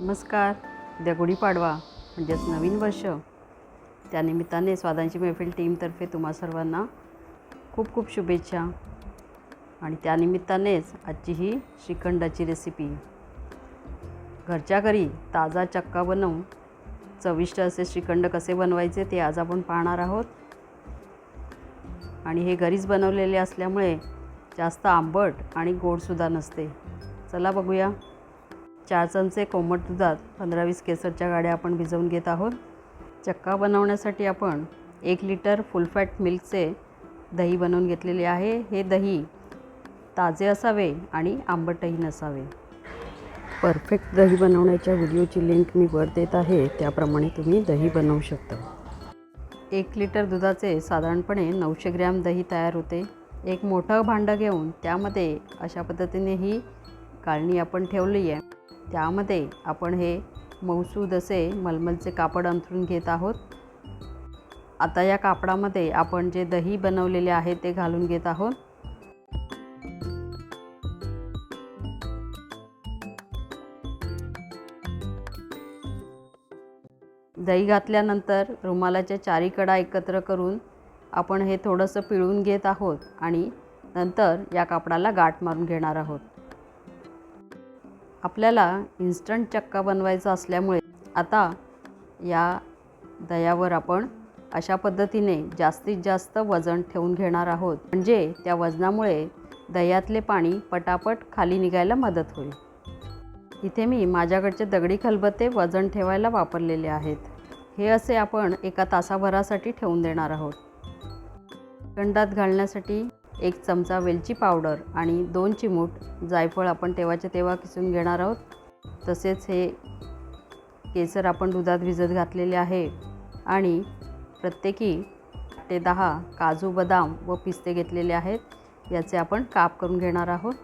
नमस्कार. उद्या गुढीपाडवा म्हणजेच नवीन वर्ष. त्यानिमित्ताने स्वादांची मैफिल टीमतर्फे तुम्हा सर्वांना खूप खूप शुभेच्छा. आणि त्यानिमित्तानेच आजची ही श्रीखंडाची रेसिपी घरच्या घरी ताजा चक्का बनवून चविष्ट असे श्रीखंड कसे बनवायचे ते आज आपण पाहणार आहोत. आणि हे घरीच बनवलेले असल्यामुळे जास्त आंबट आणि गोडसुद्धा नसते. चला बघूया. चार चमचे कोमट दुधात पंधरा वीस केसरच्या गाड्या आपण भिजवून घेत आहोत. चक्का बनवण्यासाठी आपण एक लिटर फुल फॅट मिल्कचे दही बनवून घेतलेले आहे. हे दही ताजे असावे आणि आंबटही नसावे परफेक्ट दही बनवण्याच्या व्हिडिओची लिंक मी वर देत आहे. त्याप्रमाणे तुम्ही दही बनवू शकता. एक लिटर दुधाचे साधारणपणे नऊशे ग्रॅम दही तयार होते. एक मोठं भांडं घेऊन त्यामध्ये अशा पद्धतीने ही काळणी आपण ठेवली आहे. त्यामध्ये आपण हे मऊसूद असे मलमलचे कापड अंथरून घेत आहोत. आता या कापडामध्ये आपण जे दही बनवलेले आहे ते घालून घेत आहोत. दही घातल्यानंतर रुमालाच्या चारी कडा एकत्र करून आपण हे थोडंसं पिळून घेत आहोत आणि नंतर या कापडाला गाठ मारून घेणार आहोत. आपल्याला इन्स्टंट चक्का बनवायचा असल्यामुळे आता या दह्यावर आपण अशा पद्धतीने जास्तीत जास्त वजन ठेवून घेणार आहोत. म्हणजे त्या वजनामुळे दह्यातले पाणी पटापट खाली निघायला मदत होईल. इथे मी माझ्याकडचे दगडी खलबत्ते वजन ठेवायला वापरलेले आहेत. हे असे आपण एका तासाभरासाठी ठेवून देणार आहोत. गंडात घालण्यासाठी एक चमचा वेलची पावडर आणि दोन चिमूट जायफळ आपण तेव्हाच्या तेव्हा किसून घेणार आहोत. तसेच हे केसर आपण दुधात भिजत घातलेले आहे आणि प्रत्येकी ते दहा काजू बदाम व पिस्ते घेतलेले आहेत. याचे आपण काप करून घेणार आहोत.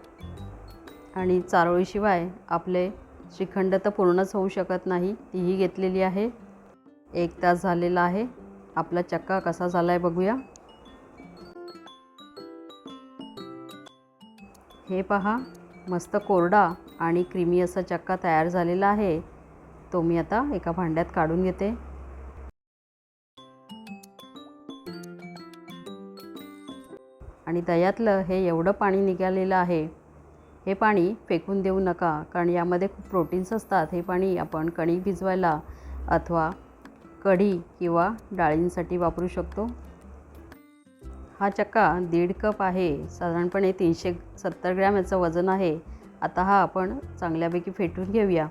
आणि चारोळीशिवाय आपले श्रीखंड तर पूर्णच होऊ शकत नाही तीही घेतलेली आहे. एक तास झालेला आहे. आपला चक्का कसा झाला आहे बघूया. हे पहा मस्त कोरडा आणि क्रीमी असा चक्का तयार झालेला आहे. तो मी आता एका भांड्यात काढून घेते. आणि दह्यातलं हे एवढं पाणी निघालेलं आहे. हे पाणी फेकून देऊ नका कारण यामध्ये खूप प्रोटीन्स असतात. हे पाणी आपण कणिक भिजवायला अथवा कढी किंवा डाळींसाठी वापरू शकतो. हा चक्का दीड कप आहे. साधारणपणे तीनशे सत्तर ग्रॅम याचं वजन आहे. आता हा आपण चांगल्यापैकी फेटून घेऊया.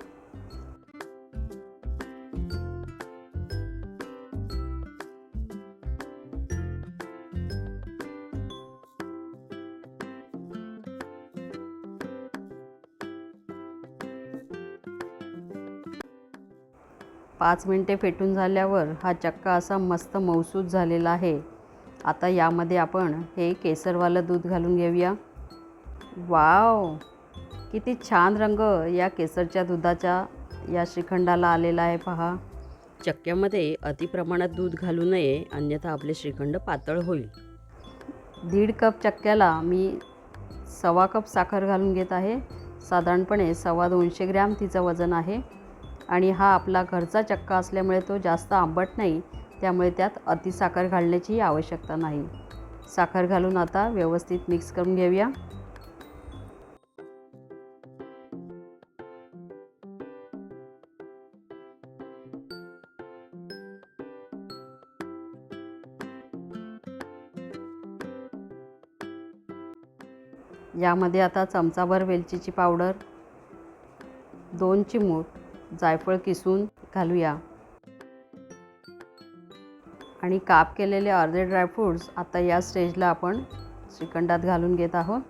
पाच मिनटे फेटून झाल्यावर हा चक्का असा मस्त मौसूद झालेला आहे. आता यामध्ये आपण हे केसरवालं दूध घालून घेऊया. वाव! किती छान रंग या केसरच्या दुधाच्या या श्रीखंडाला आलेला आहे पहा. चक्क्यामध्ये अतिप्रमाणात दूध घालू नये अन्यथा आपले श्रीखंड पातळ होईल. दीड कप चक्क्याला मी सव्वा कप साखर घालून घेत आहे. साधारणपणे सव्वा दोनशे ग्रॅम तिचं वजन आहे. आणि हा आपला घरचा चक्का असल्यामुळे तो जास्त आंबट नाही. त्यामुळे त्यात अतिसाखर घालण्याची आवश्यकता नाही. साखर घालून आता व्यवस्थित मिक्स करून घेऊया. यामध्ये आता चमचाभर वेलचीची पावडर दोन चिमूट जायफळ किसून घालूया. आणि काप केलेले अर्धे ड्रायफ्रूट्स आता या स्टेजला आपण श्रीखंडात घालून घेत आहोत.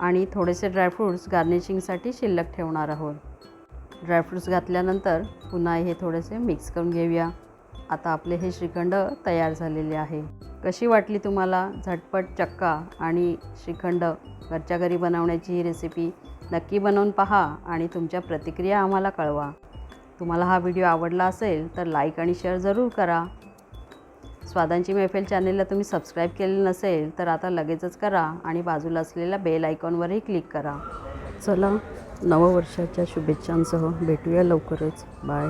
आणि थोडेसे ड्रायफ्रूट्स गार्निशिंगसाठी शिल्लक ठेवणार आहोत. ड्रायफ्रूट्स घातल्यानंतर पुन्हा हे थोडेसे मिक्स करून घेऊया. आता आपले हे श्रीखंड तयार झालेले आहे. कशी वाटली तुम्हाला? झटपट चक्का आणि श्रीखंड घरच्या घरी बनवण्याची ही रेसिपी नक्की बनवून पहा आणि तुमच्या प्रतिक्रिया आम्हाला कळवा. तुम्हाला हा व्हिडिओ आवडला असेल तर लाईक आणि शेअर जरूर करा. स्वादांची मैफिल चॅनेलला तुम्ही सबस्क्राईब केले नसेल तर आता लगेचच करा आणि बाजूला असलेल्या बेल आयकॉनवरही क्लिक करा. चला नववर्षाच्या शुभेच्छांसह भेटूया लवकरच. बाय